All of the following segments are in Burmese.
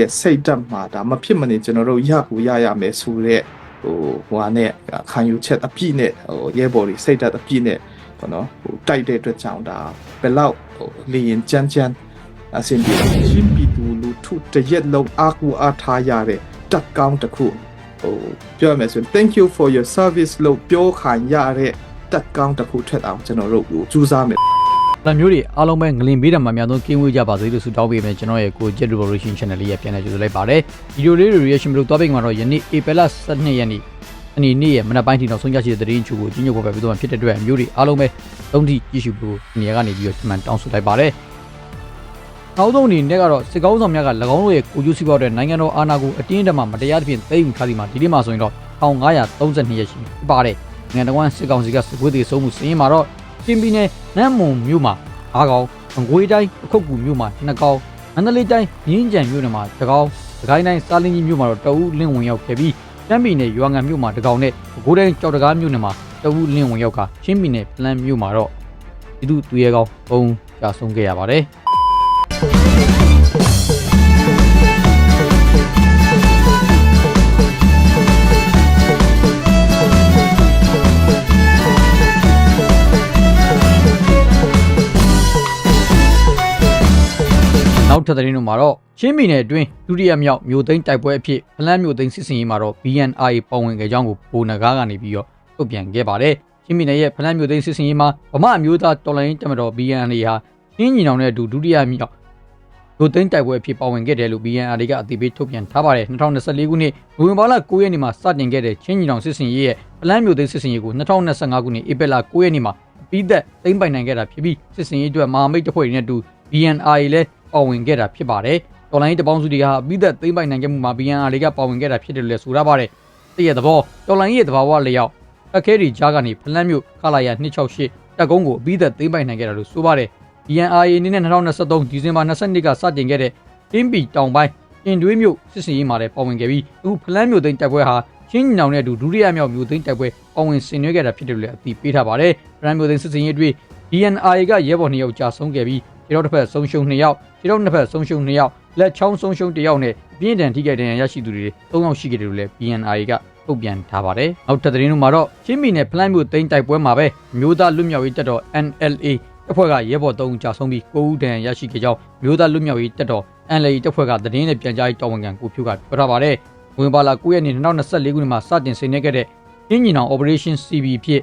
ရဲ့စိတ်ဓာတ်မှာဒါမဖြစ်မနေကျွန်တော်တို့ရကူရရမယ်ဆိုတဲ့ဟိုဟိုဟာနဲ့ခံယူချက်အပြည့်နဲ့ဟိုရဲဘော်တွေစိတ်ဓာတ်အပြည့်နဲ့ပေါ့နော်ဟိုတိုက်တဲ့အတွက်ကြောင့်ဒါဘယ်လောက်ဟိုလေရင်ကြမ်းကြမ်းအဆင်ပြေရှင်းပြီးသူလူထုတရက်လုံးအာကူအားထားရတဲ့တက်ကောင်းတစ်ခုဟိုပြောရမယ်ဆိုရင် thank you for your service လို့ပြောခံရတဲ့တက်ကောင်းတစ်ခုထွက်အောင်ကျွန်တော်တို့ကိုကြိုးစားမယ်။ ဒါမျိုးတွေအားလုံးပဲငလင်ဘေးတံမှာအများဆုံးကင်းဝေးကြပါစေလို့ဆုတောင်းပေးမယ်ကျွန်တော်ရဲ့ကို Jet Revolution Channel လေးရပြန်လည်ကြိုဆိုလိုက်ပါတယ်။ဗီဒီယိုလေးတွေ reaction မလို့သွားပိတ်မှာတော့ယနေ့ April 12ရက်နေ့အနည်းနေ့ရဲ့မနက်ပိုင်းထိနောက်ဆုံးရရှိတဲ့သတင်းချို့ကိုကြီးညိုပေါ်ပဲပြီးတော့ဖြစ်တဲ့အတွက်မျိုးတွေအားလုံးပဲသုံးထိကြည့်ရှုဖို့နေရာကနေပြီးတော့မှန်တောင်းဆိုလိုက်ပါတယ်။နောက်ဆုံးအနေနဲ့ကတော့စစ်ကောင်းဆောင်များက၎င်းတို့ရဲ့ကိုကျိုးစီးပွားတဲ့နိုင်ငံတော်အာဏာကိုအတင်းအဓမ္မမတရားသဖြင့်သိမ်းယူထားဒီမှာဒီနေ့မှဆိုရင်တော့1532ရက်ရှိပြီပါတယ်။နိုင်ငံတော်စစ်ကောင်စီကစစ်ကွေးတွေဆုံးမှုစင်းမှာတော့ ချင်းပြည်နယ်နမ်းမုံမြို့မှာ၅ကောင်၊ငွေတိုင်းအခုတ်ကူမြို့မှာ2ကောင်မန္တလေးတိုင်းမြင်းကြံမြို့နယ်မှာ1ကောင်၊ဒကိုင်းတိုင်းစာလင်းကြီးမြို့မှာတော့တအူးလင်းဝင်ရောက်ခဲ့ပြီးတမ်းပြည်နယ်ရွာငံမြို့မှာ1ကောင်နဲ့ဘိုးတိုင်းကြောက်တကားမြို့နယ်မှာတအူးလင်းဝင်ရောက်ကချင်းပြည်နယ်ပလန်မြို့မှာတော့ဒီသူသူရဲကောင်ဘုံကြာဆုံးခဲ့ရပါတယ်။ နောက်ထပ်သတင်းတို့မှာတော့ချင်းပြည်နယ်အတွင်းဒုတိယမြောက်မြို့သိမ်းတိုက်ပွဲအဖြစ်ဖလန်းမြို့သိမ်းစစ်စင်ရေးမှာတော့ BNI ပုံဝင်ခဲ့ကြောင်းကိုဘိုနဂါကနေပြီးတော့ထုတ်ပြန်ခဲ့ပါတယ်။ချင်းပြည်နယ်ရဲ့ဖလန်းမြို့သိမ်းစစ်စင်ရေးမှာဗမာအမျိုးသားတော်လှန်ရေးတပ်မတော် BNI ဟာချင်းညီနောင်နဲ့အတူဒုတိယမြောက်မြို့သိမ်းတိုက်ပွဲအဖြစ်ပါဝင်ခဲ့တယ်လို့ BNI ကအသိပေးထုတ်ပြန်ထားပါတယ်။2024ခုနှစ်နိုဝင်ဘာလ9ရက်နေ့မှာစတင်ခဲ့တဲ့ချင်းညီနောင်စစ်စင်ရေးရဲ့ဖလန်းမြို့သိမ်းစစ်စင်ရေးကို2025ခုနှစ်ဧပြီလ9ရက်နေ့မှာပြီးသက်သိမ်းပိုင်နိုင်ခဲ့တာဖြစ်ပြီးစစ်စင်ရေးအတွက်မဟာမိတ်တပ်ဖွဲ့တွေနဲ့အတူ BNI လည်း ပါဝင်ခဲ့တာဖြစ်ပါတယ်။တော်လိုင်းတပေါင်းစုတွေဟာပြီးသက်သိမ်းပိုင်နိုင်ခဲ့မှုမှာ BNR တွေကပါဝင်ခဲ့တာဖြစ်တယ်လို့လည်းဆိုရပါတယ်။တည့်ရသဘောတော်လိုင်းရဲ့သဘာဝလျောက်အခဲတွေကြားကနေဖလန်းမြို့ခလာရ268တက်ကုန်းကိုပြီးသက်သိမ်းပိုင်နိုင်ခဲ့တာလို့ဆိုပါတယ်။ BNR အနေနဲ့2023ဒီဇင်ဘာ22ကစတင်ခဲ့တဲ့အင်းပီတောင်ပိုင်းအင်ဒွေးမြို့စစ်စင်ရေးမှာလည်းပါဝင်ခဲ့ပြီးအခုဖလန်းမြို့သိမ်းတိုက်ပွဲဟာချင်းညီနောင်နဲ့အတူဒုတိယမြောက်မြို့သိမ်းတိုက်ပွဲပါဝင်ဆင်နွှဲခဲ့တာဖြစ်တယ်လို့လည်းအသိပေးထားပါတယ်။ဖလန်းမြို့သိမ်းစစ်စင်ရေးတွေ BNR ကရဲဘော်2ယောက်ကြာဆုံးခဲ့ပြီး ခြေတော်တစ်ဖက်ဆုံးရှုံး2ယောက်ခြေတော်နှစ်ဖက်ဆုံးရှုံး2ယောက်လက်ချောင်းဆုံးရှုံး1ယောက်နဲ့ပြင်းထန်ထိခိုက်ဒဏ်ရာရရှိသူတွေ3ယောက်ရှိခဲ့တယ်လို့လည်း BNR ကထုတ်ပြန်ထားပါတယ်။နောက်ထပ်သတင်းတို့မှာတော့ချင်းမီနယ်ဖလန်းမြို့သိမ်းတိုက်ပွဲမှာပဲမျိုးသားလွတ်မြောက်ရေးတပ်တော် NLA တပ်ဖွဲ့ကရဲဘော်3ဦးကြာဆုံးပြီး9ဦးဒဏ်ရာရရှိခဲ့ကြောင်းမျိုးသားလွတ်မြောက်ရေးတပ်တော် NLA တပ်ဖွဲ့ကသတင်းနဲ့ပြန်ကြားရေးတာဝန်ခံကိုဖြိုးကပြောထားပါတယ်။ဝင်ပါလာ9ရက်နေ့2024ခုနှစ်မှာစတင်ဆင်နွှဲခဲ့တဲ့ချင်းညီနောင် Operation CB ဖြစ်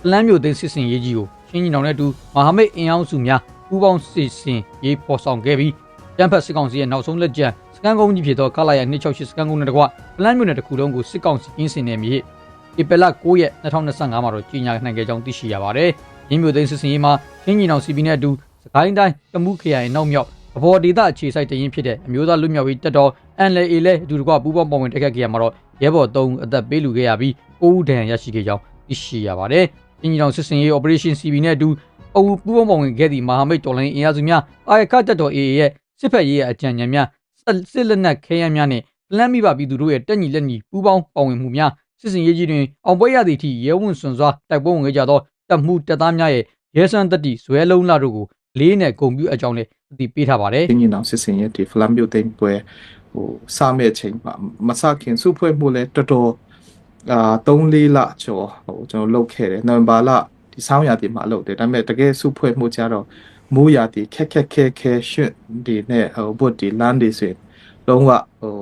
ဖလန်းမြို့သိမ်းစစ်စင်ရေးကြီးကိုချင်းညီနောင်နဲ့အတူမဟာမိတ်အင်အားစုများ ပူးပေါင်းစစ်စင်ရေးဖော်ဆောင်ခဲ့ပြီးတမ်ဖတ်စစ်ကောင်စီရဲ့နောက်ဆုံးလက်ကျန်စကန်ကုန်းကြီးဖြစ်သောကာလာယာ268စကန်ကုန်းနဲ့တကွပလန်မြို့နယ်တစ်ခုလုံးကိုစစ်ကောင်စီကင်းစင်နေမြေဧပြီလ9ရက်2025မှာတော့ကြီးညာနိုင်ခဲ့ကြောင်းသိရှိရပါတယ်။ရင်းမြို့သိမ်းစစ်စင်ရေးမှာချင်းညီနောင်စီပီနဲ့အတူစကိုင်းတိုင်းတမှုခရိုင်နောက်မြောက်အဘော်ဒေသအခြေစိုက်တရင်ဖြစ်တဲ့အမျိုးသားလူမျိုးရေးတပ်တော် NLA လည်းအတူတကွပူးပေါင်းပါဝင်တက်ခတ်ခဲ့ရမှာတော့ရဲဘော်3ဦးအသက်ပေးလူခဲ့ရပြီး9ဦးဒဏ်ရာရရှိခဲ့ကြောင်းသိရှိရပါတယ်။ချင်းညီနောင်စစ်စင်ရေး Operation CB နဲ့အတူ အဝပူးပေါင်းပါဝင်ခဲ့သည့်မဟာမိတ်တော်လိုင်းအင်အားစုများအာရခတပ်တော် AA ရဲ့စစ်ဖက်ရေးအကြံဉာဏ်များစစ်လက်နက်ခဲယမ်းများနဲ့လမ်းမိပါပြည်သူတို့ရဲ့တက်ညီလက်ညီပူးပေါင်းပါဝင်မှုများစစ်စင်ရေးကြီးတွင်အောင်ပွဲရသည့်အထိရဲဝံ့စွန်စွာတိုက်ပွဲဝင်ခဲ့ကြသောတပ်မှုတပ်သားများရဲ့ရဲစံတတိဇွဲလုံးလာတို့ကိုလေးနဲ့ဂုံပြူအကြောင်းနဲ့အသိပေးထားပါတယ်တင်းကြီးနောင်စစ်စင်ရဲ့ဒီဖလမ်မြို့သိမ်းပွဲဟိုစမဲ့အချိန်မှာမစခင်စုဖွဲ့မှုလဲတော်တော်အာ3-4လကျော်ဟိုကျွန်တော်လုပ်ခဲ့တယ်နိုဝင်ဘာလ ဒီဆောင်းရာသီမှာလုပ်တယ်ဒါပေမဲ့တကယ်စုဖွဲ့မှုကြတော့မိုးရာသီခက်ခက်ခဲခဲရွှွတ်ဒီနဲ့ဟိုဘုတ်ဒီလမ်းတွေဆိုရင်လုံးဝဟို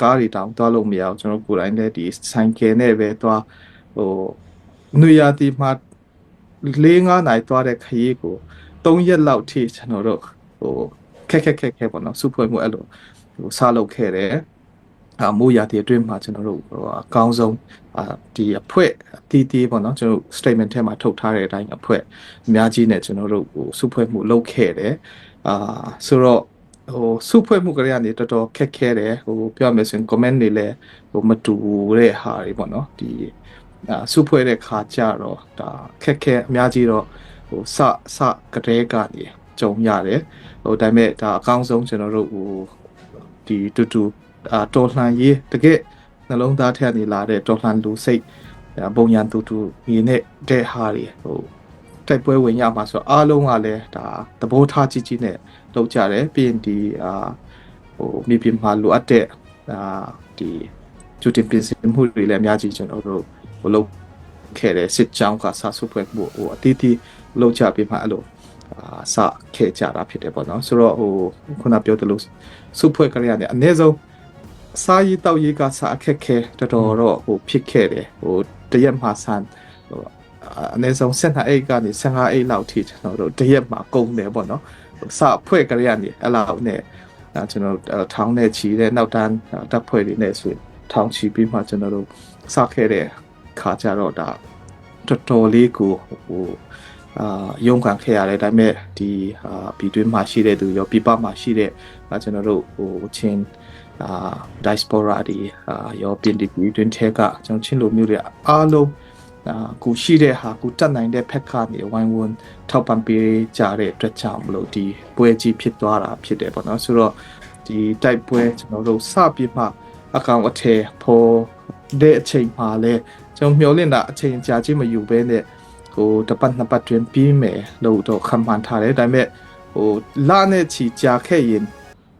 ကားတွေတောင်သွားလို့မရအောင်ကျွန်တော်ကိုယ်တိုင်လည်းဒီဆိုင်ကယ်နဲ့ပဲသွားဟိုနွေရာသီမှာ၄-၅နိုင်သွားတဲ့ခရီးကို3ရက်လောက်ထိကျွန်တော်တို့ဟိုခက်ခက်ခက်ခက်ပေါ့နော်စုဖွဲ့မှုအဲ့လိုဟိုစလုပ်ခဲ့တယ် အမိုးရာတီအတွင်းမှာကျွန်တော်တို့ဟိုအကောင်းဆုံးအာဒီအဖွဲ့အတီးတီးပေါ့နော်ကျွန်တော်တို့ statement ထဲမှာထုတ်ထားတဲ့အတိုင်းအဖွဲ့အများကြီးနဲ့ကျွန်တော်တို့ဟိုစုဖွဲ့မှုလုပ်ခဲ့တယ်အာဆိုတော့ဟိုစုဖွဲ့မှုကလေးကနေတော်တော်ခက်ခဲတယ်ဟိုပြောရမယ်ဆိုရင် comment တွေလည်းဟိုမတူတဲ့ဟာတွေပေါ့နော်ဒီအာစုဖွဲ့တဲ့ခါကြတော့ဒါခက်ခဲအများကြီးတော့ဟိုစစကတဲ့ကနေကြုံရတယ်ဟိုဒါပေမဲ့ဒါအကောင်းဆုံးကျွန်တော်တို့ဟိုဒီတူတူ အာတော်လှန်ရေးတကယ်နှလုံးသားထဲကနေလာတဲ့တော်လှန်လူစိတ်အာပုံညာတူတူဒီနဲ့တဲ့ဟာတွေဟိုတိုက်ပွဲဝင်ရမှာဆိုအားလုံးကလည်းဒါသဘောထားကြီးကြီးနဲ့လုပ်ကြတယ်ပြီးရင်ဒီအာဟဟိုမြေပြင်မှာလိုအပ်တဲ့အာဒီကျူတင်ပြင်ဆင်မှုတွေလည်းအများကြီးကျွန်တော်တို့ဟိုလုပ်ခဲ့တဲ့စစ်ကြောင်းကစာစုဖွဲ့မှုဟိုအတီးတီးလောက်ချပြီးမှအဲ့လိုအာစခဲ့ကြတာဖြစ်တယ်ပေါ့နော်ဆိုတော့ဟိုခုနပြောသလိုစုဖွဲ့ကြရတဲ့အနည်းဆုံး စားရေးတောက်ရေးကစအခက်ခဲတော်တော်တော့ဟိုဖြစ်ခဲ့တယ်ဟိုတရက်မှဆန်ဟိုအနည်းဆုံး7အိတ်ကနေ15အိတ်လောက်ထိကျွန်တော်တို့တရက်မှကုန်တယ်ပေါ့နော်စဖွဲ့ကြရနေအဲ့လောက်နဲ့အဲကျွန်တော်တို့ထောင်းနဲ့ချီတဲ့နောက်တန်းတပ်ဖွဲ့တွေနဲ့ဆိုရင်ထောင်းချီပြီးမှကျွန်တော်တို့စခဲ့တဲ့ခါကြတော့ဒါတော်တော်လေးကိုဟိုအာရုံခံခဲ့ရတယ်ဒါပေမဲ့ဒီအာပြည်တွင်းမှာရှိတဲ့သူရောပြည်ပမှာရှိတဲ့အာကျွန်တော်တို့ဟိုချင်း အာ diaspora တွေအာရောပြည်ပြည်တွင်းထဲကကျွန်တော်ချင်းလိုမျိုးတွေအားလုံးအာကိုရှိတဲ့ဟာကိုတတ်နိုင်တဲ့ဖက်ကနေဝိုင်းဝန်းထောက်ပံ့ပေးကြတဲ့အတွက်ကြောင့်မလို့ဒီပွဲကြီးဖြစ်သွားတာဖြစ်တယ်ပေါ့နော်ဆိုတော့ဒီတိုက်ပွဲကျွန်တော်တို့စပြီးမှအကောင်အထည်ဖော်တဲ့အချိန်မှာလဲကျွန်တော်မျှော်လင့်တာအချိန်ကြာကြီးမอยู่ဘဲနဲ့ဟိုတပတ်နှစ်ပတ်တွင်ပြီးမယ်လို့တော့ခံမှန်းထားတယ်ဒါပေမဲ့ဟိုလာနဲ့ချီကြာခဲ့ရင်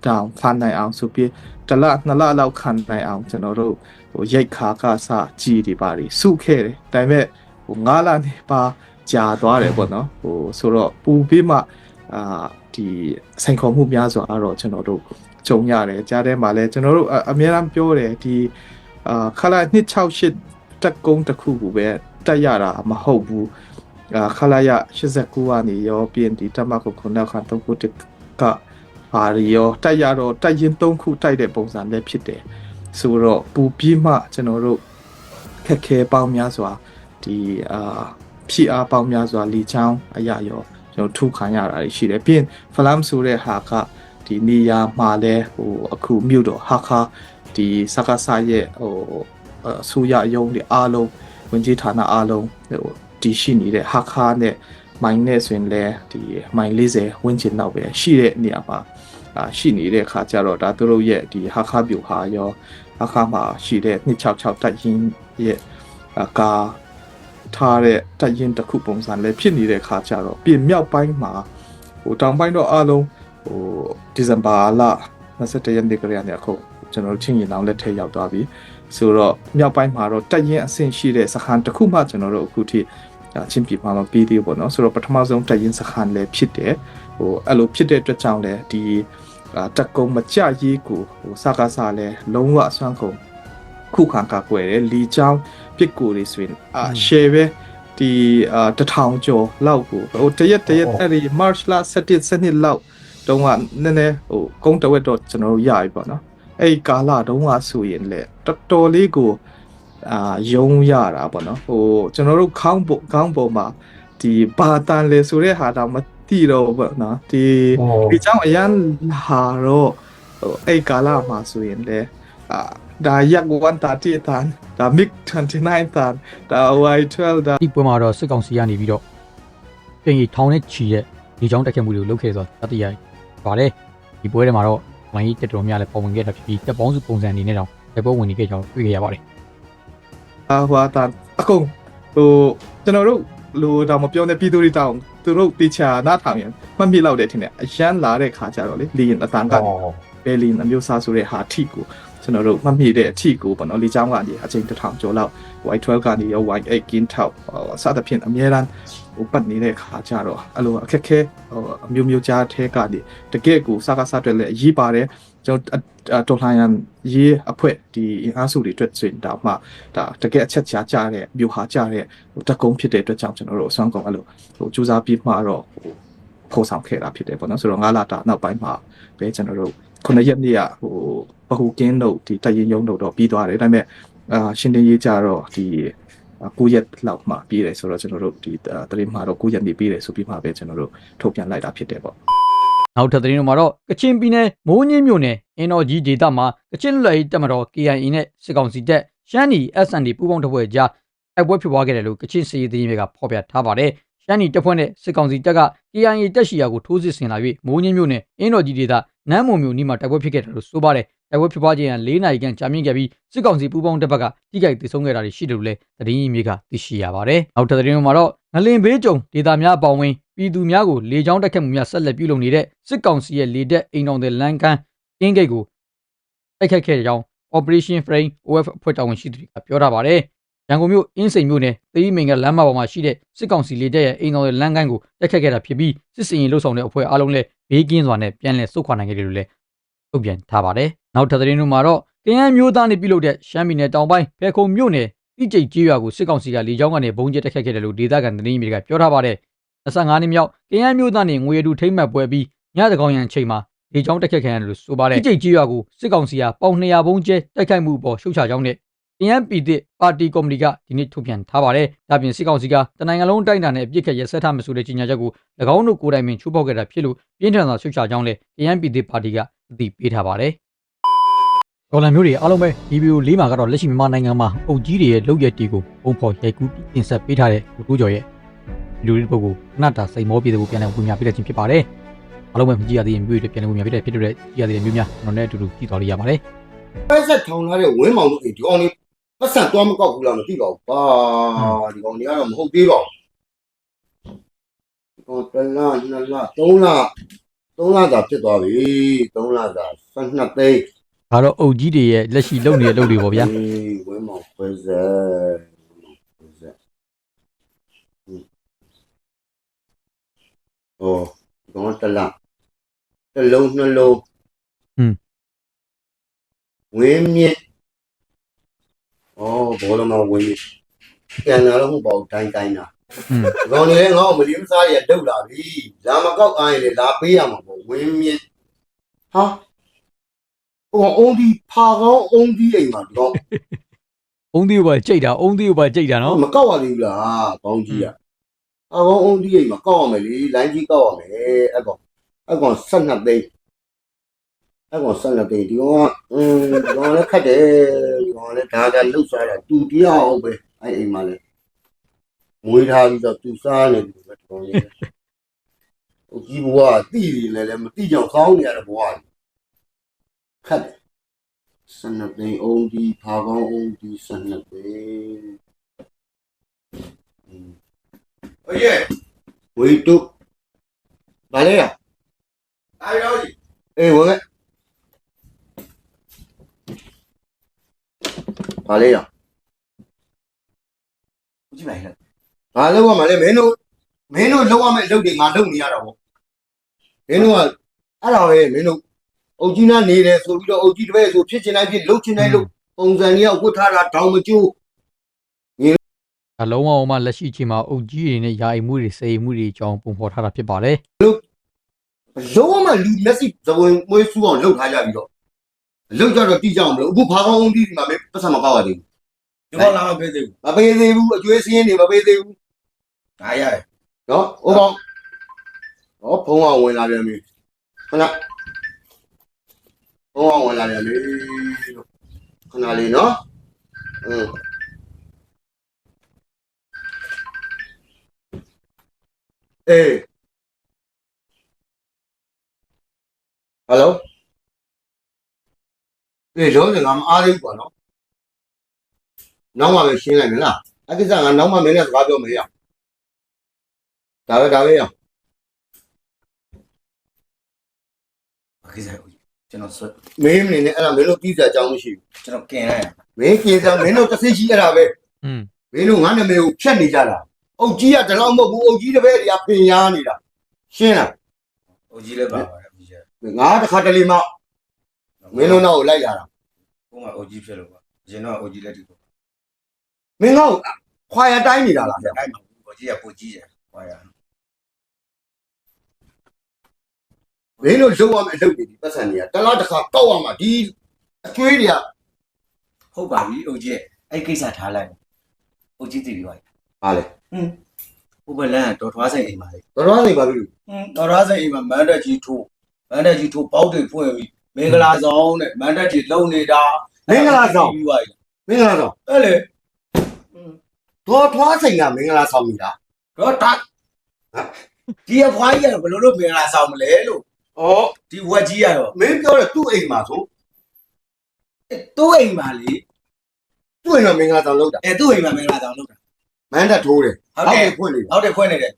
တောင်ခံနိုင်အောင်ဆိုပြီး တလနှစ်လလောက်ခံနိုင်အောင်ကျွန်တော်တို့ဟိုရိတ်ခါကစကြည်ဒီပါတွေစုခဲ့တယ်ဒါပေမဲ့ဟို9လနေပါကြာသွားတယ်ပေါ့နော်ဟိုဆိုတော့ပူပြီးမှအာဒီဆိုင်ခေါ်မှုများစွာအဲ့တော့ကျွန်တော်တို့ကြုံရတယ်ကြားထဲမှာလဲကျွန်တော်တို့အအများအားပြောတယ်ဒီအာခလာ268တက်ကုန်းတစ်ခုကိုပဲတက်ရတာမဟုတ်ဘူးအာခလာရ89ကနေရောပြင်ဒီတမကုခုနောက်ခါ3ခုတက ပါရီရောတက်ရတော့တက်ရင်3ခုတိုက်တဲ့ပုံစံလည်းဖြစ်တယ်ဆိုတော့ပူပြီးမှကျွန်တော်တို့ခက်ခဲပေါင်းများစွာဒီအာဖြီအားပေါင်းများစွာလီချောင်းအရာရောကျွန်တော်ထုခံရတာရှိတယ်ပြင်ဖလမ်ဆိုတဲ့ဟာကဒီနေရာမှာလဲဟိုအခုမြို့တော်ဟာခါဒီစကားဆာရဲ့ဟိုအဆူရအယုံတွေအားလုံးဝင်ကြီးဌာနအားလုံးဟိုတည်ရှိနေတဲ့ဟာခါနဲ့ မိုင်းနဲ့ဆိုရင်လဲဒီမိုင်း40ဝန်းကျင်လောက်ပဲရှိတဲ့နေရာမှာအာရှိနေတဲ့ခါကျတော့ဒါသူတို့ရဲ့ဒီဟာခါပြူဟာရောဟာခါမှာရှိတဲ့266တက်ရင်ရဲ့အကာထားတဲ့တက်ရင်တစ်ခုပုံစံလည်းဖြစ်နေတဲ့ခါကျတော့ပြင်မြောက်ပိုင်းမှာဟိုတောင်ပိုင်းတော့အားလုံးဟိုဒီဇင်ဘာလ21ရက်နေ့ကလေးကနေအခုကျွန်တော်တို့ချင်းရင်အောင်လက်ထဲရောက်သွားပြီဆိုတော့မြောက်ပိုင်းမှာတော့တက်ရင်အဆင့်ရှိတဲ့စခန်းတစ်ခုမှကျွန်တော်တို့အခုထိ အာချင်းပြမှာမပြီးသေးဘူးပေါ့နော်ဆိုတော့ပထမဆုံးတက်ရင်စခန်းလည်းဖြစ်တယ်ဟိုအဲ့လိုဖြစ်တဲ့အတွက်ကြောင့်လည်းဒီအာတက်ကုံမကြရေးကိုဟိုစကားစားလဲလုံးဝအစွမ်းကုန်ခုခံကာကွယ်တယ်လီချောင်းပြစ်ကိုတွေဆိုရင်အာ share ပဲဒီအာတထောင်ကျော်လောက်ကိုဟိုတရက်တရက်အဲ့ဒီ March လ17 17လောက်တုန်းကနည်းနည်းဟိုကုန်းတဝက်တော့ကျွန်တော်တို့ရပြီပေါ့နော်အဲ့ဒီကာလတုန်းကဆိုရင်လေတော်တော်လေးကို အာယုံရတာပေါ့နော်ဟိုကျွန်တော်တို့ခေါင်းပေါ်ခေါင်းပေါ်မှာဒီဘာတန်လေဆိုတဲ့ဟာတော့မသိတော့ဘူးပေါ့နော်ဒီဒီကြောင့်အရန်ဟာတော့ဟိုအဲ့ကာလာမှာဆိုရင်လေအာဒါရက်ဝန်တာတီတန်ဒါ MiG 29တန်ဒါ Y12 ဒါဒီပွဲမှာတော့စစ်ကောင်စီကနေပြီးတော့ပြင်ရီထောင်နဲ့ချီတဲ့ဒီကြောင်းတက်ခဲ့မှုတွေကိုလုပ်ခဲ့ဆိုတော့တတိယပါတယ်ဒီပွဲထဲမှာတော့ဝိုင်းကြီးတက်တော်များလည်းပုံဝင်ခဲ့တာဖြစ်ပြီးတက်ပေါင်းစုပုံစံအနေနဲ့တော့တက်ပွဲဝင်နေခဲ့ကြောင်းတွေ့ခဲ့ရပါတယ် အာဟွာတန်အကုန်ဟိုကျွန်တော်တို့လိုတော့မပြောနဲ့ပြည်သူတွေတောင်းသူတို့တေချာနားထောင်ရင်မှတ်မိလောက်တယ်ထင်တယ်အရန်လာတဲ့ခါကြတော့လေလီရင်အတန်ကဘယ်လီအမျိုးစားဆိုတဲ့ဟာထိကိုကျွန်တော်တို့မှတ်မိတဲ့အထိကိုပေါ့နော်လေချောင်းကနေအချိန်တစ်ထောင်ကျော်လောက် Y12 ကနေရော Y8 ကင်းထောက်စသဖြင့်အများရန် ဟိုပတ်နေတဲ့ခါကြတော့အဲ့လိုအခက်ခဲဟိုအမျိုးမျိုးကြားထဲကနေတကယ့်ကိုစကားစားတွေလည်းအရေးပါတယ်ကျွန်တော်တော်လှန်ရန်ရေးအဖွဲ့ဒီအင်အားစုတွေအတွက်ဆိုရင်ဒါမှဒါတကယ်အချက်ချာကြတဲ့မြို့ဟာကြတဲ့တက်ကုန်းဖြစ်တဲ့အတွက်ကြောင့်ကျွန်တော်တို့အစွမ်းကုန်အဲ့လိုဟိုစူးစမ်းပြီးမှတော့ဟိုဖော်ဆောင်ခဲ့တာဖြစ်တယ်ပေါ့နော်ဆိုတော့ငါလာတာနောက်ပိုင်းမှာပဲကျွန်တော်တို့ခုနှစ်ရက်နေ့ကဟိုဘဟုကင်းတို့ဒီတရင်ယုံတို့တော့ပြီးသွားတယ်ဒါပေမဲ့အာရှင်တင်ရေးကြတော့ဒီ 9ရက်လောက်မှပြီးတယ်ဆိုတော့ကျွန်တော်တို့ဒီတရင်မှာတော့9ရက်နေပြီးတယ်ဆိုပြီးမှပဲကျွန်တော်တို့ထုတ်ပြန်လိုက်တာဖြစ်တယ်ပေါ့နောက်ထပ်သတင်းတွေမှာတော့ကချင်ပြည်နယ်မိုးညင်းမြို့နယ်အင်တော်ကြီးဒေသမှာကချင်လွတ်လပ်ရေးတပ်မတော် KIA နဲ့စစ်ကောင်စီတပ်ရှမ်းနီ SND ပူးပေါင်းတပ်ဖွဲ့ကြားတိုက်ပွဲဖြစ်ပွားခဲ့တယ်လို့ကချင်စစ်ရေးသတင်းတွေကဖော်ပြထားပါတယ်။ ရှမ်းနီတပ်ဖွဲ့နဲ့စစ်ကောင်စီတပ်က KIA တပ်ရှိရာကိုထိုးစစ်ဆင်လာ၍မိုးညင်းမြို့နယ်အင်တော်ကြီးဒေသနမ်းမုံမြို့နီးမှာတိုက်ပွဲဖြစ်ခဲ့တယ်လို့ဆိုပါတယ်။တိုက်ပွဲဖြစ်ပွားခြင်းက၄နာရီခန့်ကြာမြင့်ခဲ့ပြီးစစ်ကောင်စီပူးပေါင်းတပ်ဘက်ကတိကျတိုက်ဆုံးခဲ့တာတွေရှိတယ်လို့လည်းသတင်းရင်းမြစ်ကသိရှိရပါတယ်။နောက်ထပ်သတင်းတွေမှာတော့ငလင်ဘေးကြုံဒေသများအပေါင်းဝင်ပြည်သူများကိုလေကြောင်းတိုက်ခတ်မှုများဆက်လက်ပြုလုပ်နေတဲ့စစ်ကောင်စီရဲ့လေတပ်အိမ်တော်တဲ့လမ်းကမ်းအင်းဂိတ်ကိုတိုက်ခတ်ခဲ့ကြောင်း Operation Frame OF အဖွဲ့တာဝန်ရှိသူတွေကပြောထားပါတယ်။ ရန်ကုန်မြို့အင်းစိန်မြို့နယ်သီးမင်္ဂလမ်းမပေါ်မှာရှိတဲ့စစ်ကောင်စီလေတပ်ရဲ့အိမ်တော်ရဲ့လမ်းကိုင်းကိုတိုက်ခတ်ခဲ့တာဖြစ်ပြီးစစ်စင်ရေးလှုပ်ဆောင်တဲ့အဖွဲ့အားလုံးလည်းဘေးကင်းစွာနဲ့ပြန်လည်ဆုတ်ခွာနိုင်ခဲ့တယ်လို့လည်းထုတ်ပြန်ထားပါတယ်။နောက်ထပ်သတင်းတွေမှာတော့ကရန်မျိုးသားနေပြုလုပ်တဲ့ရှမ်းပြည်နယ်တောင်ပိုင်းဖဲခုံမြို့နယ်တိကျိတ်ကြီးရွာကိုစစ်ကောင်စီကလေကြောင်းကနေဘုံကျဲတိုက်ခတ်ခဲ့တယ်လို့ဒေသခံသတင်းတွေကပြောထားပါတယ်။25နှစ်မြောက်ကရန်မျိုးသားနေငွေရတူထိမ့်မှတ်ပွဲပြီးညတကောင်ရန်ချိန်မှာလေကြောင်းတိုက်ခတ်ခံရတယ်လို့ဆိုပါတယ်။တိကျိတ်ကြီးရွာကိုစစ်ကောင်စီကပေါင်200ဘုံကျဲတိုက်ခိုက်မှုပေါ်ရှုတ်ချကြောင်းနဲ့ PNP တဲ့ပါတီကော်မတီကဒီနေ့ထုတ်ပြန်ထားပါတယ်။ဒါပြင်စစ်ကောင်စီကတနိုင်ငံလုံးတိုက်တာနဲ့အပြစ်ခတ်ရဆက်ထားမဆိုတဲ့ကြေညာချက်ကို၎င်းတို့ကိုယ်တိုင်ပင်ချိုးဖောက်ခဲ့တာဖြစ်လို့ပြင်းထန်စွာရှုတ်ချကြောင်းလည်း PNP တဲ့ပါတီကအသိပေးထားပါတယ်။ဒေါ်လာမျိုးတွေအားလုံးပဲဒီဗီဒီယိုလေးမှာကတော့လက်ရှိမြန်မာနိုင်ငံမှာအုပ်ကြီးတွေရဲ့လုပ်ရက်တီကိုပုံဖော်ရိုက်ကူးပြီးတင်ဆက်ပေးထားတဲ့ကိုတိုးကျော်ရဲ့ဗီဒီယိုလေးတစ်ပုဒ်ကိုခဏတာစိတ်မောပြေတဲ့ကိုပြန်လည်ဝင်ပြပေးတဲ့ခြင်းဖြစ်ပါတယ်။အားလုံးပဲမကြည့်ရသေးရင်မျိုးတွေပြန်လည်ဝင်ပြပေးတဲ့ဖြစ်တဲ့ကြည့်ရသေးတဲ့မျိုးများကျွန်တော်နဲ့အတူတူကြည့်တော်လေးရပါတယ်။ပဲဆက်ထောင်ထားတဲ့ဝင်းမောင်တို့အိမ်ဒီကောင်လေး ပတ်စံသွားမကောက်ဘူးလားမသိပါဘူးပါဒီကောင်လေးကတော့မဟုတ်သေးပါဘူးဒီကောင်တစ်လနှစ်လသုံးလသုံးလသာဖြစ်သွားပြီသုံးလသာ12သိန်းဒါတော့အုပ်ကြီးတွေရဲ့လက်ရှိလုပ်နေတဲ့လုပ်တွေပေါ့ဗျာအေးဝင်းမောင်ပဲဆက်ပဲဆက်ဟိုဒီကောင်တစ်လတစ်လုံးနှလုံးဝင်းမြင့် ဩဘောလုံးမဝင်ပြီပြန်လာတော့မဟုတ်ပါဘူးတိုင်းတိုင်းတာကောင်နေလည်းငါ့ကိုမလီမစားရတုတ်လာပြီလာမကောက်အားရင်လည်းလာပေးရမှာပေါ့ဝင်းမြင့်ဟာဟိုအုံးဒီဖာကောင်းအုံးဒီအိမ်မှာတော့အုံးဒီဘာကြိတ်တာအုံးဒီဘာကြိတ်တာနော်မကောက်ရသေးဘူးလားကောင်းကြီးอ่ะအကောင်အုံးဒီအိမ်မှာကောက်ရမယ်လေလိုင်းကြီးကောက်ရမယ်အကောင်အကောင်12သိန်း အဲ့ကောင်ဆက်လက်တယ်ဒီကောင်ကအင်းဒီကောင်လည်းခတ်တယ်ဒီကောင်လည်းဒါကလှုပ်ရှားတာသူတရားအောင်ပဲအဲ့အိမ်မှာလည်းမွေးထားပြီးတော့သူစားနေတယ်ပဲဒီကောင်ရဲ့ဟိုကြီးဘဝတိတယ်လည်းလည်းမတိကြောင်ကောင်းနေရတဲ့ဘဝခတ်တယ်ဆန်နှစ်သိန်းအောင်ဒီဖာကောင်းအောင်ဒီဆန်နှစ်သိန်းအေးရဲ့ဝေတုဘာလဲရအားရောကြီးအေးဝေက ခဲ့ဗာလေရကြည့်ပါလေငါလောက်ရမှာလေမင်းတို့မင်းတို့လောက်ရမယ့်အလုပ်တွေငါလုပ်နေရတာပေါ့မင်းတို့ကအဲ့ဒါပဲမင်းတို့အုတ်ကြီးနာနေတယ်ဆိုပြီးတော့အုတ်ကြီးတစ်ပည့်ဆိုဖြစ်ချင်တိုင်းဖြစ်လုပ်ချင်တိုင်းလုပ်ပုံစံကြီးကဝတ်ထားတာတောင်မကျိုးအလုံးဝမှလက်ရှိအချိန်မှာအုပ်ကြီးတွေနဲ့ယာယီမှုတွေစေယီမှုတွေအကြောင်းပုံဖော်ထားတာဖြစ်ပါတယ်လုံးဝမလူမျက်စိသဝင်မွေးဆူအောင်လုပ်ထားကြပြီးတော့ လုပ်ကြတော့တိကြအောင်မလို့အခုဖာကောင်းအောင်ဒီမှာမပတ်စံမကောက်ရသေးဒီကောင်လာမပေးသေးဘူးဘူးမပေးသေးဘူးအကျွေးစင်းနေမပေးသေးဘူးဒါရတယ်နော်ဟိုကောင်ဟောဖုံးအောင်ဝင်လာပြန်ပြီခဏဖုံးအောင်ဝင်လာပြန်ပြီခဏလေးနော်อืมအေးဟယ်လို အေးလုံးစငါမအားသေးဘူးကွာနော်နောက်မှပဲရှင်းလိုက်မလားအကိစ္စငါနောက်မှမင်းနဲ့စကားပြောမယ်ရဒါပဲဒါပဲရဘာကိစ္စလဲကျွန်တော်ဆွတ်မင်းမနေနဲ့အဲ့ဒါမင်းတို့ပြီးစရာအကြောင်းမရှိဘူးကျွန်တော်ကင်လိုက်ရမင်းကျင်စရာမင်းတို့တစ်သိရှိအဲ့ဒါပဲอืมမင်းတို့ငါနာမည်ကိုဖြတ်နေကြတာအုတ်ကြီးကတလောက်မဟုတ်ဘူးအုတ်ကြီးတစ်ပည့်တွေကပင်ရားနေတာရှင်းလားအိုကြီးလည်းပါပါတယ်အိုကြီးငါတစ်ခါတလေမှ မင်းတို့နောက်ကိုလိုက်လာတာဘုမအိုကြီးဖြစ်လို့ပါရင်တော့အိုကြီးလည်းဒီကိုမင်းငါ့ကိုခွာရတိုင်းနေတာလားဗျအဲ့မှာအိုကြီးကပိုကြီးတယ်ဟောရမင်းတို့လုံးဝမအလုပ်တွေဒီပတ်စံတွေကတလားတစ်ခါကောက်ရမှာဒီအကျွေးတွေကဟုတ်ပါပြီအိုကြီးအဲ့ကိစ္စထားလိုက်အိုကြီးတည်ပြီးပါဟာလေဟင်းဟိုဘလန်တော်ထွားဆိုင်အိမ်ပါလေတော်တော်နေပါပြီဟင်းတော်ထွားဆိုင်အိမ်မှာမန်တက်ကြီးထိုးမန်တက်ကြီးထိုးပေါက်တွေဖွင့်ပြီး မင်္ဂလာဆောင်တဲ့မန်တက်ကြီးလုံနေတာပြီးပါပြီမင်္ဂလာဆောင်အဲ့လေတော်ထွားဆိုင်ကမင်္ဂလာဆောင်နေတာတော့တာဒီအဖွားကြီးကဘယ်လိုလုပ်မင်္ဂလာဆောင်မလဲလို့ဩဒီဝက်ကြီးကတော့မင်းပြောတဲ့သူ့အိမ်မှာဆိုသူ့အိမ်ပါလေသူ့အိမ်မှာမင်္ဂလာဆောင်လုပ်တာအဲသူ့အိမ်မှာမင်္ဂလာဆောင်လုပ်တာမန်းတက်ထိုးတယ်ဟုတ်တယ်ဖွင့်နေဟုတ်တယ်ဖွင့်နေတယ်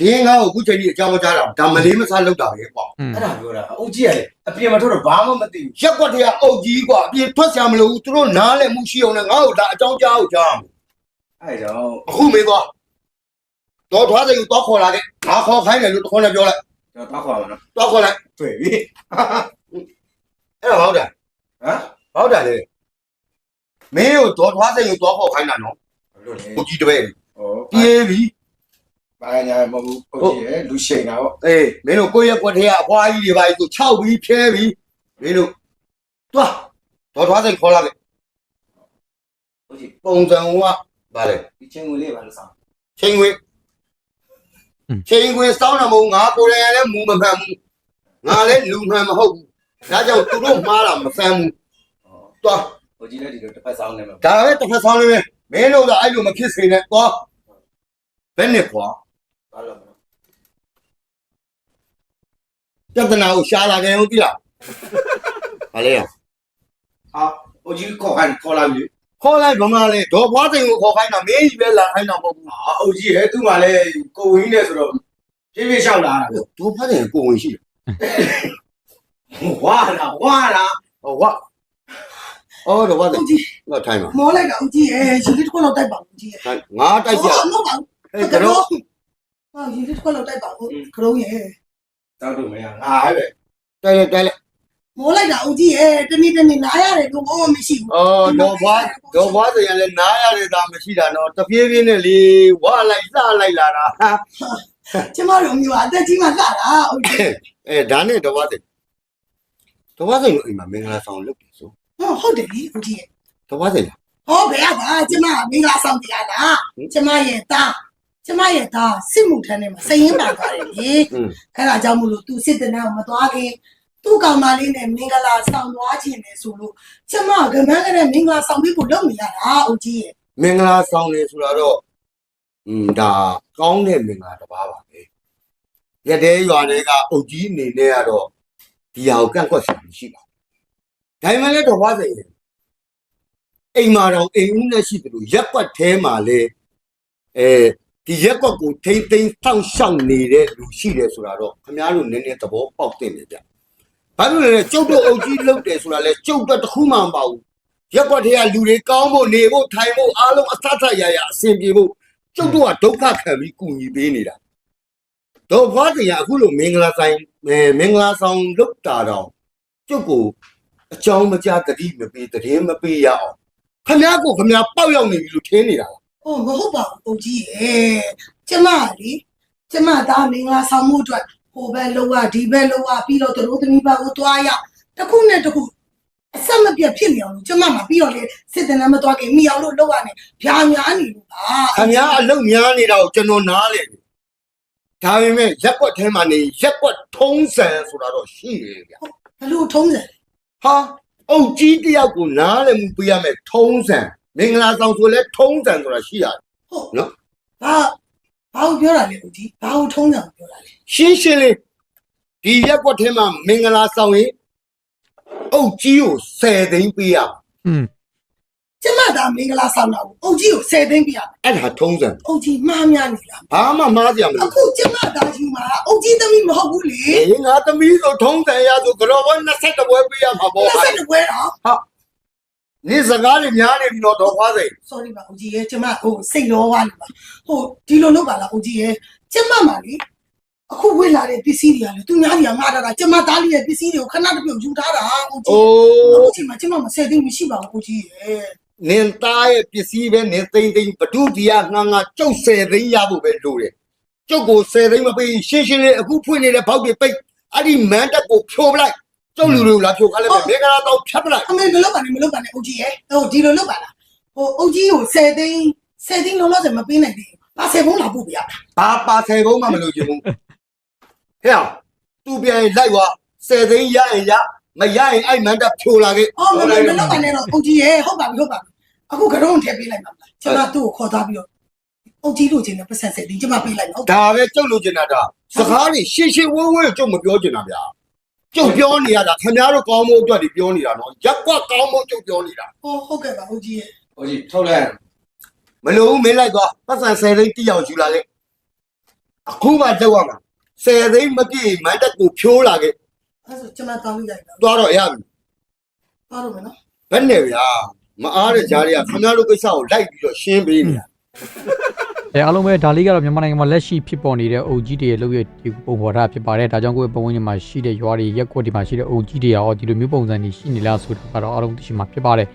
ဒင်းငါ့ကိုအခုချိန်ကြီးအကြောင်းမကြားတော့ဒါမလေးမစားလောက်တာပဲကွာอืมအဲ့ဒါပြောတာအုတ်ကြီးကလေအပြင်မှာထွက်တော့ဘာမှမသိဘူးရက်ကွက်တည်းကအုပ်ကြီးကွာအပြင်ထွက်ဆရာမလို့ဘူးသူတို့နားလဲမှုရှိအောင်နဲ့ငါ့ကိုဒါအကြောင်းကြားအောင်ကြားအောင်အဲ့ဒါကြောင့်အခုမေးသွားတော့ထွားစိတ်ကိုတော့ခေါ်လာခဲ့ငါခေါ်ခိုင်းတယ်လို့တခေါနဲ့ပြောလိုက်ကျွန်တော်တောက်ခေါ်ပါနော်တော့ခေါ်လိုက်တွေ့ပြီအဲ့ဒါဟုတ်တယ်ဟမ်ဟုတ်တယ်လေမင်းကိုတော့ထွားစိတ်ကိုတော့ခေါ်ခိုင်းတာနော်ဘလို့လဲကိုကြီးတပည့်ဟောပြေးပြီ ဘာညာမဟုတ်ဘူးအုတ်ကြီးရဲ့လူရှိန်တာပေါ့အေးမင်းတို့ကိုယ့်ရက်ကွက်တည်းကအဖွားကြီးတွေပါသူ6ပြီးဖြဲပြီးမင်းတို့သွားတော့ထွားစိတ်ခေါ်လာခဲ့အုတ်ကြီးပုံစံကဗါလေဒီချင်းဝင်လေးပါလို့ဆောင်ချိန်ဝင်ချိန်ဝင်စောင်းတာမဟုတ်ငါကိုယ်တိုင်လည်းမူမမှန်ဘူးငါလည်းလူမှန်မဟုတ်ဘူးဒါကြောင့်သူတို့မှားတာမဆန်းဘူးဟောသွားအုတ်ကြီးလည်းဒီလိုတစ်ဖက်ဆောင်နေမှာဒါပဲတစ်ဖက်ဆောင်နေမယ်မင်းတို့ကအဲ့လိုမဖြစ်စေနဲ့သွားဘယ်နဲ့ကွာ ဘာလို့မလဲပြဿနာကိုရှာလာကြအောင်ကြည့်လားဟာလေဟာအုတ်ကြီးခေါ်ခိုင်းခေါ်လာပြီခေါ်လိုက်ဗမာလေဒေါ်ဘွားစိန်ကိုခေါ်ခိုင်းတာမင်းကြီးပဲလာခိုင်းတာမဟုတ်ဘူးဟာအုတ်ကြီးရဲ့သူ့မှာလည်းကိုဝင်းနေဆိုတော့ပြင်းပြင်းလျှောက်လာတာဒေါ်ဘွားစိန်ကိုဝင်ရှိတယ်ဝါလာဝါလာဟောဝါအော်ဒေါ်ဘွားစိန်တော့ထိုင်ပါမောလိုက်တာဦးကြီးရဲ့ရေလေးတစ်ခွက်လောက်တိုက်ပါဦးကြီးရဲ့ထိုင်ငါတိုက်ပြမဟုတ်ပါဘူးဟဲ့ကတော့ ဟာရေလေးတစ်ခွက်လောက်တိုက်ပါဦးခရုံးရဲ့တောက်တော့မရငါဟဲ့ပဲတိုက်လိုက်တိုက်လိုက်မောလိုက်တာဦးကြီးရဲ့တနေ့တနေ့နားရတယ်လို့ဘာမှမရှိဘူးအော်ဒေါ်ဘွားဒေါ်ဘွားစိန်ကလည်းနားရတဲ့သားမရှိတာနော်တပြေးပြေးနဲ့လေဝါလိုက်စလိုက်လာတာဟာကျမတို့မျိုးအသက်ကြီးမှလာတာဦးကြီးအဲဒါနဲ့ဒေါ်ဘွားစိန်ဒေါ်ဘွားစိန်တို့အိမ်မှာမင်္ဂလာဆောင်လုပ်ပြီဆိုဟောဟုတ်တယ်လေဦးကြီးရဲ့ဒေါ်ဘွားစိန်လားဟောဘယ်ကပါကျမမင်္ဂလာဆောင်တရားလားကျမရဲ့သား ကျမရဲ့သားစစ်မှုထမ်းထဲမှာစရင်ပါသွားတယ်လေ อืม အဲ့ဒါကြောင့်မို့လို့သူစစ်တဲ့နောက်မသွားခင်သူ့ကောင်မလေးနဲ့မင်္ဂလာဆောင်သွားခြင်းလေဆိုလို့ကျမကမန်းကလေးမင်္ဂလာဆောင်ပြီးကိုလုပ်နေရတာဦးကြီးရဲ့ မင်္ဂလာဆောင်နေဆိုတာတော့อืมဒါကောင်းတဲ့မင်္ဂလာတစ်ပါးပါပဲရတဲ့ရွာတွေကအုတ်ကြီးအနေနဲ့ကတော့ဒီဟာကိုကန့်ကွက်စရာမရှိပါဘူးဒါမှမဟုတ်တော့ဘွားစိန်အိမ်မှာတော့အိမ်ဦးနဲ့ရှိတယ်လို့ရက်ကွက်ထဲမှာလေအဲ ဒီရက်ကွက်ကိုထိမ့်သိမ်းစောင့်ရှောက်နေတဲ့လူရှိတယ်ဆိုတာတော့ခင်ဗျားတို့နည်းနည်းသဘောပေါက်တင်နေကြဘာလို့လဲကျုပ်တို့အုတ်ကြီးလုတ်တယ်ဆိုတာလဲကျုပ်တော့တစ်ခုမှမပါဘူးရက်ကွက်ထဲကလူတွေကောင်းဖို့နေဖို့ထိုင်ဖို့အားလုံးအသတ်သတ်ရရအဆင်ပြေဖို့ကျုပ်တို့ကဒုက္ခခံပြီးကူညီပေးနေတာတော့ဘာတရားအခုလိုမင်္ဂလာဆိုင်အဲမင်္ဂလာဆောင်လုပ်တာတော့ကျုပ်ကိုအကြောင်းမကြားတတိမပေးတည်မပေးရအောင်ခမ ्या ကိုခမ ्या ပေါက်ရောက်နေပြီလို့ထင်နေတာ။ အော်မဟုတ်ပါဘူးဦးကြီးရဲ့။ကျမလေကျမသားမင်္ဂလာဆောင်မှုအတွက်ဟိုဘက်လောကဒီဘက်လောကပြီးတော့တို့သမီးဘက်ကိုတွားရတစ်ခုနဲ့တစ်ခုအဆက်မပြတ်ဖြစ်နေအောင်လို့ကျမမှာပြီးတော့လေစစ်တင်လည်းမတွားခင်မိအောင်လို့လောက်ရနေဖြာများနေလို့ပါခမ ्या အလုံးများနေတာကိုကျွန်တော်နားလေတယ်ဒါပေမဲ့ရက်ကွက်ထဲမှာနေရက်ကွက်ထုံးစံဆိုတာတော့ရှိတယ်ဗျဘလို့ထုံးစံဟာအုတ်ကြီးတယောက်ကိုနားလည်းမပေးရမယ်ထုံးစံ မင်္ဂလာဆောင်ဆိုလဲထုံးစံဆိုတာရှိရတယ်ဟုတ်နော်ဘာဘာကိုပြောတာလဲဦးကြီးဘာကိုထုံးစံကိုပြောတာလဲရှင်းရှင်းလေးဒီရက်ကွက်ထဲမှာမင်္ဂလာဆောင်ရင်အုတ်ကြီးကို10သိန်းပေးရမယ်อืมကျမသားမင်္ဂလာဆောင်တာကိုအုတ်ကြီးကို10သိန်းပြရမယ်အဲ့ဒါထုံးစံအုတ်ကြီးမှားများနေလားဘာမှမားကြမအလို့ခုကျမသားကြီးမှာအုတ်ကြီးသမီးမဟုတ်ဘူးလေအေးငါသမီးဆိုထုံးစံရဆိုကြောဘ20ပွဲပေးရမှာပေါ့လက်ဆက်တပွဲတော့ နေ့စကားတွေများနေပြီတော့တော့ခွားစိန် sorry ပါဦးကြီးရဲ့ကျမဟိုစိတ်လောသွားလို့ပါဟိုဒီလိုလုပ်ပါလားဦးကြီးရဲ့ကျမမှာလေအခုဝေ့လာတဲ့ပစ္စည်းတွေကလေသူများကြီးကငါတာတာကျမသားလေးရဲ့ပစ္စည်းတွေကိုခဏတစ်ပြုတ်ယူထားတာဦးကြီးအိုအခုးချိန်မှာကျမမဆယ်သိန်းမရှိပါဘူးဦးကြီးရဲ့နင်သားရဲ့ပစ္စည်းပဲနင်သိမ့်သိမ့်ဘဒုတိယငါငါကျုပ်10သိန်းရဖို့ပဲလိုတယ်ကျုပ်ကို10သိန်းမပေးရင်ရှင်းရှင်းလေးအခုဖွင့်နေတဲ့ဘောက်တွေပိတ်အဲ့ဒီမန်တက်ကိုဖြိုပလိုက် ကျုပ်လူတွေကိုလာဖြိုခါလိုက်မယ်မင်္ဂလာတော့ဖြတ်ပလိုက်အမေမလုပ်ပါနဲ့မလုပ်ပါနဲ့ဦးကြီးရဲ့ဟိုဒီလိုလုပ်ပါလားဟိုဦးကြီးကိုဆယ်သိန်းဆယ်သိန်းလုံးလုံးစမပေးနိုင်သေးဘူးပါဆယ်ဘုံလာပို့ပြရတာဘာပါဆယ်ဘုံမှမလို့ချင်ဘူးဟဲ့အောင်သူပြန်ရင်လိုက်သွားဆယ်သိန်းရရင်ရမရရင်အဲ့မန်တက်ဖြိုလာခဲ့အော်မမမလုပ်ပါနဲ့တော့ဦးကြီးရဲ့ဟုတ်ပါပြီဟုတ်ပါပြီအခုကတော့ထည့်ပေးလိုက်ပါမလားကျမသူ့ကိုခေါ်သွားပြီးတော့ဦးကြီးလိုချင်တဲ့ပတ်စံဆယ်သိန်းကျမပေးလိုက်မယ်ဟုတ်ဒါပဲကျုပ်လိုချင်တာဒါစကားတွေရှင်းရှင်းဝဲဝဲကျုပ်မပြောချင်တာဗျာ ကျုပ်ပြောနေရတာခင်ဗျားတို့ကောင်းမို့အတွက်ဒီပြောနေတာနော်ရက်ကွက်ကောင်းမို့ကျုပ်ပြောနေတာဟောဟုတ်ကဲ့ပါဦးကြီးရဲ့အုတ်ကြီးထုတ်လိုက်မလို့ဘူးမင်းလိုက်သွားပတ်စံဆယ်သိန်းတိအောင်ယူလာခဲ့အခုမှလောက်ရမှာဆယ်သိန်းမပြည့်မန်တက်ကိုဖြိုးလာခဲ့အဲ့ဆိုကျမတောင်းလိုက်တာသွားတော့ရပြီပါတော့မယ်နော်ဘယ်နဲ့ဗျာမအားတဲ့ကြားတွေကခင်ဗျားတို့ကိစ္စကိုလိုက်ပြီးတော့ရှင်းပေးနေတာ အဲအားလုံးပဲဒါလေးကတော့မြန်မာနိုင်ငံမှာလက်ရှိဖြစ်ပေါ်နေတဲ့အုပ်ကြီးတွေရဲ့လုပ်ရဒီပုံပေါ်တာဖြစ်ပါတယ်ဒါကြောင့်ကိုယ့်ရဲ့ပုံဝင်မှာရှိတဲ့ရွာတွေရက်ကွက်တွေမှာရှိတဲ့အုပ်ကြီးတွေရောဒီလိုမျိုးပုံစံတွေရှိနေလားဆိုတာကတော့အားလုံးသိရှိမှာဖြစ်ပါတယ်